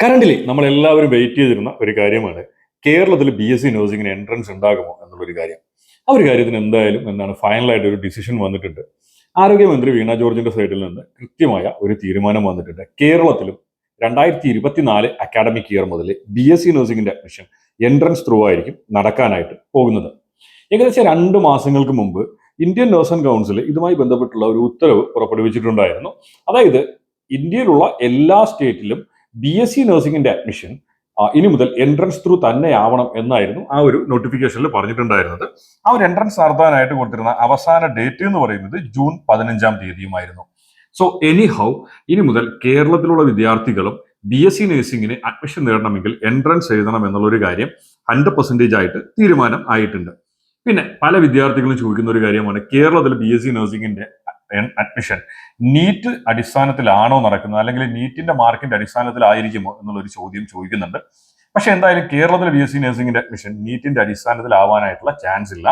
Currently നമ്മൾ എല്ലാവരും wait ചെയ്തിരുന്ന ഒരു കാര്യമാണ് കേരളത്തിൽ ബി എസ് സി നഴ്സിംഗിന് എൻട്രൻസ് ഉണ്ടാകുമോ എന്നുള്ളൊരു കാര്യം. ആ ഒരു കാര്യത്തിന് എന്തായാലും എന്താണ് ഫൈനലായിട്ട് ഒരു ഡിസിഷൻ വന്നിട്ടുണ്ട്. ആരോഗ്യമന്ത്രി വീണ ജോർജിന്റെ സൈഡിൽ നിന്ന് കൃത്യമായ ഒരു തീരുമാനം വന്നിട്ടുണ്ട്. കേരളത്തിലും രണ്ടായിരത്തി ഇരുപത്തിനാല് അക്കാഡമിക് ഇയർ മുതൽ ബി എസ് സി നഴ്സിംഗിന്റെ അഡ്മിഷൻ എൻട്രൻസ് ത്രൂ ആയിരിക്കും നടക്കാനായിട്ട് പോകുന്നത്. ഏകദേശം രണ്ട് മാസങ്ങൾക്ക് മുമ്പ് ഇന്ത്യൻ നഴ്സൺ കൗൺസിൽ ഇതുമായി ബന്ധപ്പെട്ടുള്ള ഒരു ഉത്തരവ് പുറപ്പെടുവിച്ചിട്ടുണ്ടായിരുന്നു. അതായത് ഇന്ത്യയിലുള്ള എല്ലാ സ്റ്റേറ്റിലും ബി എസ് സി നഴ്സിംഗിന്റെ അഡ്മിഷൻ ഇനി മുതൽ എൻട്രൻസ് ത്രൂ തന്നെ ആവണം എന്നായിരുന്നു ആ ഒരു നോട്ടിഫിക്കേഷനിൽ പറഞ്ഞിട്ടുണ്ടായിരുന്നത്. ആ ഒരു എൻട്രൻസ് നടത്താനായിട്ട് കൊടുത്തിരുന്ന അവസാന ഡേറ്റ് എന്ന് പറയുന്നത് ജൂൺ പതിനഞ്ചാം തീയതിയുമായിരുന്നു. സോ എനി ഹൗ ഇനി മുതൽ കേരളത്തിലുള്ള വിദ്യാർത്ഥികളും ബി എസ് സി നഴ്സിംഗിന് അഡ്മിഷൻ നേടണമെങ്കിൽ എൻട്രൻസ് എഴുതണം എന്നുള്ളൊരു കാര്യം ഹൺഡ്രഡ് പെർസെന്റേജ് ആയിട്ട് തീരുമാനം ആയിട്ടുണ്ട്. പിന്നെ പല വിദ്യാർത്ഥികളും ചോദിക്കുന്ന ഒരു കാര്യമാണ് കേരളത്തിൽ ബി എസ് സി നഴ്സിംഗിന്റെ അഡ്മിഷൻ. നീറ്റ് അടിസ്ഥാനത്തിലാണോ നടക്കുന്നത്? അല്ലെങ്കിൽ നീറ്റിന്റെ മാർക്കിന്റെ അടിസ്ഥാനത്തിലായിരിക്കുമോ എന്നുള്ളൊരു ചോദ്യം ചോദിക്കുന്നുണ്ട്. പക്ഷെ എന്തായാലും കേരളത്തിലെ ബി എസ് സി നഴ്സിംഗിന്റെ അഡ്മിഷൻ നീറ്റിന്റെ അടിസ്ഥാനത്തിലാവാനായിട്ടുള്ള ചാൻസ് ഇല്ല.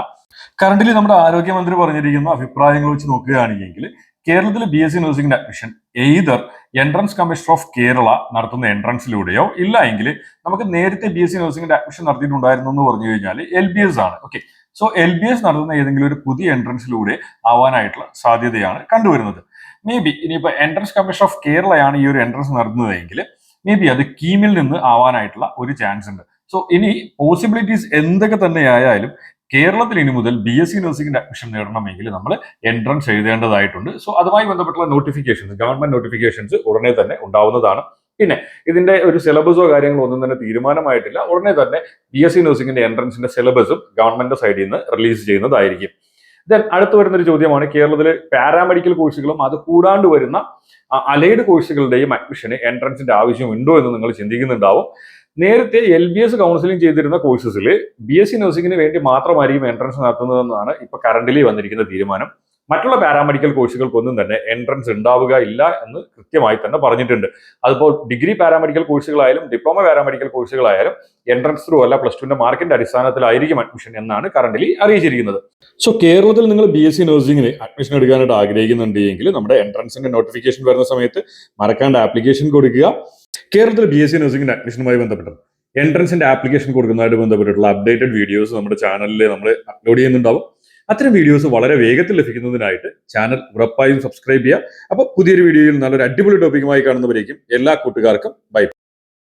കറന്റിലി നമ്മുടെ ആരോഗ്യമന്ത്രി പറഞ്ഞിരിക്കുന്ന അഭിപ്രായങ്ങൾ വെച്ച് നോക്കുകയാണെങ്കിൽ കേരളത്തിലെ B S C നഴ്സിംഗിന്റെ admission either entrance commissioner of Kerala നടത്തുന്ന എൻട്രൻസിലൂടെയോ? ഇല്ല എങ്കിൽ നമുക്ക് നേരത്തെ ബി എസ് സി നഴ്സിംഗിന്റെ അഡ്മിഷൻ നടത്തിയിട്ടുണ്ടായിരുന്നു എന്ന് പറഞ്ഞു കഴിഞ്ഞാൽ എൽ ബി എസ് ആണ്. Okay so L B S നടത്തുന്ന ഏതെങ്കിലും ഒരു പുതിയ എൻട്രൻസിലൂടെ ആവാനായിട്ടുള്ള സാധ്യതയാണ് കണ്ടുവരുന്നത്. മേ ബി ഇനിയിപ്പോൾ എൻട്രൻസ് കമ്മീഷൻ ഓഫ് കേരളയാണ് ഈ ഒരു എൻട്രൻസ് നടത്തുന്നതെങ്കിൽ മേ ബി അത് കീമിൽ നിന്ന് ആവാനായിട്ടുള്ള ഒരു ചാൻസ് ഉണ്ട്. സോ ഇനി പോസിബിലിറ്റീസ് എന്തൊക്കെ തന്നെ ആയാലും കേരളത്തിൽ ഇനി മുതൽ ബി എസ് സി നഴ്സിംഗിന്റെ അഡ്മിഷൻ നേടണമെങ്കിൽ നമ്മൾ എൻട്രൻസ് എഴുതേണ്ടതായിട്ടുണ്ട്. സോ അതുമായി ബന്ധപ്പെട്ടുള്ള നോട്ടിഫിക്കേഷൻസ് ഗവൺമെന്റ് നോട്ടിഫിക്കേഷൻസ് ഉടനെ തന്നെ ഉണ്ടാവുന്നതാണ്. പിന്നെ ഇതിന്റെ ഒരു സിലബസോ കാര്യങ്ങളോ ഒന്നും തന്നെ തീരുമാനമായിട്ടില്ല. ഉടനെ തന്നെ ബി എസ് സി നഴ്സിംഗിന്റെ എൻട്രൻസിന്റെ സിലബസും ഗവൺമെന്റ് സൈഡിൽ നിന്ന് റിലീസ് ചെയ്യുന്നതായിരിക്കും. ദെൻ അടുത്ത് വരുന്ന ഒരു ചോദ്യമാണ് കേരളത്തിലെ പാരാമെഡിക്കൽ കോഴ്സുകളും അത് കൂടാണ്ട് വരുന്ന അലൈഡ് കോഴ്സുകളുടെയും അഡ്മിഷന് എൻട്രൻസിന്റെ ആവശ്യമുണ്ടോ എന്ന് നിങ്ങൾ ചിന്തിക്കുന്നുണ്ടാവും. നേരത്തെ എൽ ബി എസ് കൗൺസിലിംഗ് ചെയ്തിരുന്ന കോഴ്സസിൽ ബി എസ് സി നഴ്സിംഗിന് വേണ്ടി മാത്രമായിരിക്കും എൻട്രൻസ് നടത്തുന്നതെന്നാണ് ഇപ്പൊ കറന്റിലി വന്നിരിക്കുന്ന തീരുമാനം. മറ്റുള്ള പാരാമെഡിക്കൽ കോഴ്സുകൾക്കൊന്നും തന്നെ എൻട്രൻസ് ഉണ്ടാവുക ഇല്ല എന്ന് കൃത്യമായി തന്നെ പറഞ്ഞിട്ടുണ്ട്. അതിപ്പോൾ ഡിഗ്രി പാരാമെഡിക്കൽ കോഴ്സുകളായാലും ഡിപ്ലോമ പാരാമെഡിക്കൽ കോഴ്സുകളായാലും എൻട്രൻസ് ത്രൂ അല്ല പ്ലസ് ടുവിന്റെ മാർക്കിന്റെ അടിസ്ഥാനത്തിലായിരിക്കും അഡ്മിഷൻ എന്നാണ് കറന്റിലി അറിയിച്ചിരിക്കുന്നത്. സോ കേരളത്തിൽ നിങ്ങൾ ബി എസ് സി നഴ്സിംഗിന് അഡ്മിഷൻ എടുക്കാനായിട്ട് ആഗ്രഹിക്കുന്നുണ്ടെങ്കിൽ നമ്മുടെ എൻട്രൻസിന്റെ നോട്ടിഫിക്കേഷൻ വരുന്ന സമയത്ത് മറക്കാണ്ട് ആപ്ലിക്കേഷൻ കൊടുക്കുക. കേരളത്തിൽ ബി എസ് സി നഴ്സിംഗിന്റെ അഡ്മിഷനുമായി ബന്ധപ്പെട്ടത് എൻട്രൻസിന്റെ ആപ്ലിക്കേഷൻ കൊടുക്കുന്നതായിട്ട് ബന്ധപ്പെട്ടിട്ടുള്ള അപ്ഡേറ്റഡ് വീഡിയോസ് നമ്മുടെ ചാനലിൽ നമ്മൾ അപ്ലോഡ് ചെയ്യുന്നുണ്ടാവും. അത്തരം വീഡിയോസ് വളരെ വേഗത്തിൽ ലഭിക്കുന്നതിനായിട്ട് ചാനൽ ഉറപ്പായും സബ്സ്ക്രൈബ് ചെയ്യുക. അപ്പോൾ പുതിയൊരു വീഡിയോയിൽ നല്ലൊരു അടിപൊളി ടോപ്പിക്കുമായി കാണുന്നവരേക്കും എല്ലാ കൂട്ടുകാർക്കും ബൈ